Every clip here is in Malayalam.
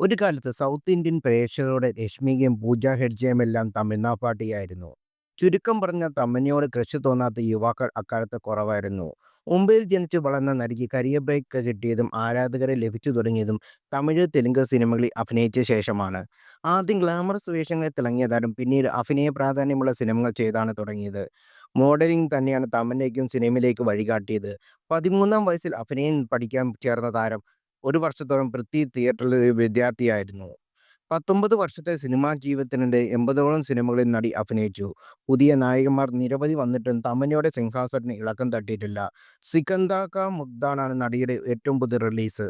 ഒരു കാലത്ത് സൗത്ത് ഇന്ത്യൻ പ്രേക്ഷകരുടെ രശ്മികയും പൂജ ഹെഡ്ജയും എല്ലാം തമിഴ്നാ പാട്ടിയായിരുന്നു. ചുരുക്കം പറഞ്ഞ തമന്നയോട് കൃഷി തോന്നാത്ത യുവാക്കൾ അക്കാലത്ത് കുറവായിരുന്നു. മുംബൈയിൽ ജനിച്ച് വളർന്ന നടിക്ക് കരിയർ ബ്രേക്ക് കിട്ടിയതും ആരാധകരെ ലഭിച്ചു തുടങ്ങിയതും തമിഴ്, തെലുങ്ക് സിനിമകളിൽ അഭിനയിച്ച ശേഷമാണ്. ആദ്യം ഗ്ലാമറസ് വേഷങ്ങളിൽ തിളങ്ങിയതാരും പിന്നീട് അഭിനയ പ്രാധാന്യമുള്ള സിനിമകൾ ചെയ്താണ് തുടങ്ങിയത്. മോഡലിംഗ് തന്നെയാണ് തമന്നയ്ക്കും സിനിമയിലേക്ക് വഴികാട്ടിയത്. പതിമൂന്നാം വയസ്സിൽ അഭിനയം പഠിക്കാൻ ചേർന്ന താരം ഒരു വർഷത്തോളം പൃഥ്വി തിയേറ്ററിൽ ഒരു വിദ്യാർത്ഥിയായിരുന്നു. പത്തൊമ്പത് വർഷത്തെ സിനിമാ ജീവിതത്തിനിടെ എൺപതോളം സിനിമകളിൽ നടി അഭിനയിച്ചു. പുതിയ നായകന്മാർ നിരവധി വന്നിട്ടും തമനയുടെ സിംഹാസനത്തിന് ഇളക്കം തട്ടിയിട്ടില്ല. സിക്കന്ത മുഗ്ദാനാണ് നടിയുടെ ഏറ്റവും പുതിയ റിലീസ്.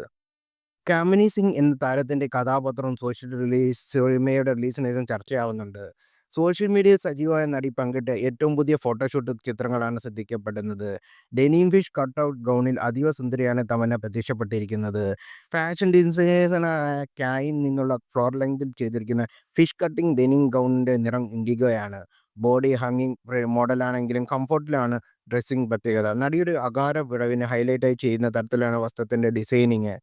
കാമിനി സിംഗ് എന്ന താരത്തിന്റെ കഥാപാത്രവും സോഷ്യൽ റിലീസ് സിനിമയുടെ റിലീസിന് ചർച്ചയാവുന്നുണ്ട്. സോഷ്യൽ മീഡിയയിൽ സജീവമായ നടി പങ്കിട്ട ഏറ്റവും പുതിയ ഫോട്ടോഷൂട്ട് ചിത്രങ്ങളാണ് ശ്രദ്ധിക്കപ്പെടുന്നത്. ഡെനിം ഫിഷ് കട്ടൗട്ട് ഗൗണിൽ അതീവ സുന്ദരിയാണ് തമന്ന പ്രത്യക്ഷപ്പെട്ടിരിക്കുന്നത്. ഫാഷൻ ഡിസൈനറായ കായിൽ നിന്നുള്ള ഫ്ലോർ ലെങ്തിൽ ചെയ്തിരിക്കുന്ന ഫിഷ് കട്ടിംഗ് ഡെനിം ഗൗണിന്റെ നിറം ഇൻഡിഗോയാണ്. ബോഡി ഹഗ്ഗിംഗ് മോഡലാണെങ്കിലും കംഫർട്ടിലാണ് ഡ്രസ്സിംഗ് പ്രത്യേകത. നടിയുടെ അകാര വിടവിനെ ഹൈലൈറ്റായി ചെയ്യുന്ന തരത്തിലാണ് വസ്ത്രത്തിന്റെ ഡിസൈനിങ്.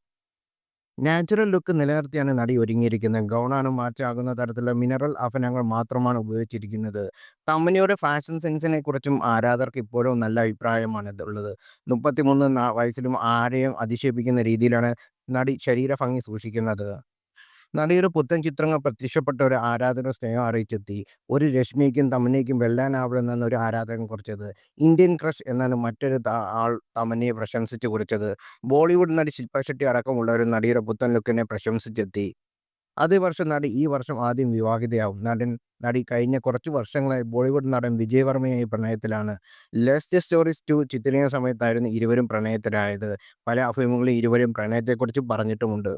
നാച്ചുറൽ ലുക്ക് നിലനിർത്തിയാണ് നടി ഒരുങ്ങിയിരിക്കുന്നത്. ഗൗണാണ് മാറ്റാകുന്ന തരത്തിലുള്ള മിനറൽ ആഭരണങ്ങൾ മാത്രമാണ് ഉപയോഗിച്ചിരിക്കുന്നത്. തമ്മനിയുടെ ഫാഷൻ സെൻസിനെ കുറിച്ചും ആരാധകർക്ക് ഇപ്പോഴും നല്ല അഭിപ്രായമാണ് ഉള്ളത്. മുപ്പത്തിമൂന്ന് വയസ്സിലും ആരെയും അതിശയിപ്പിക്കുന്ന രീതിയിലാണ് നടി ശരീരഭംഗി സൂക്ഷിക്കുന്നത്. നടിയുടെ പുത്തൻ ചിത്രങ്ങൾ പ്രത്യക്ഷപ്പെട്ട ഒരു ആരാധന സ്നേഹം അറിയിച്ചെത്തി. ഒരു രശ്മിക്കും തമന്നയ്ക്കും വെല്ലാനാവില്ലെന്നാണ് ഒരു ആരാധകൻ കുറിച്ചത്. ഇന്ത്യൻ ക്രഷ് എന്നാണ് മറ്റൊരു ആൾ തമന്നയെ പ്രശംസിച്ച് കുറിച്ചത്. ബോളിവുഡ് നടി ശില്പ ഷെട്ടി അടക്കമുള്ളവരും നടിയുടെ പുത്തൻ ലുക്കിനെ പ്രശംസിച്ചെത്തി. അതേ വർഷം നടി ഈ വർഷം ആദ്യം വിവാഹിതയാവും. നടൻ നടി കഴിഞ്ഞ കുറച്ച് വർഷങ്ങളായി ബോളിവുഡ് നടൻ വിജയ് വർമ്മയുമായി പ്രണയത്തിലാണ്. ലേസ്റ്റ് സ്റ്റോറീസ് ടു ചിത്രീകരണ സമയത്തായിരുന്നു ഇരുവരും പ്രണയത്തിലായത്. പല അഭിമുഖങ്ങളിൽ ഇരുവരും പ്രണയത്തെക്കുറിച്ച് പറഞ്ഞിട്ടുമുണ്ട്.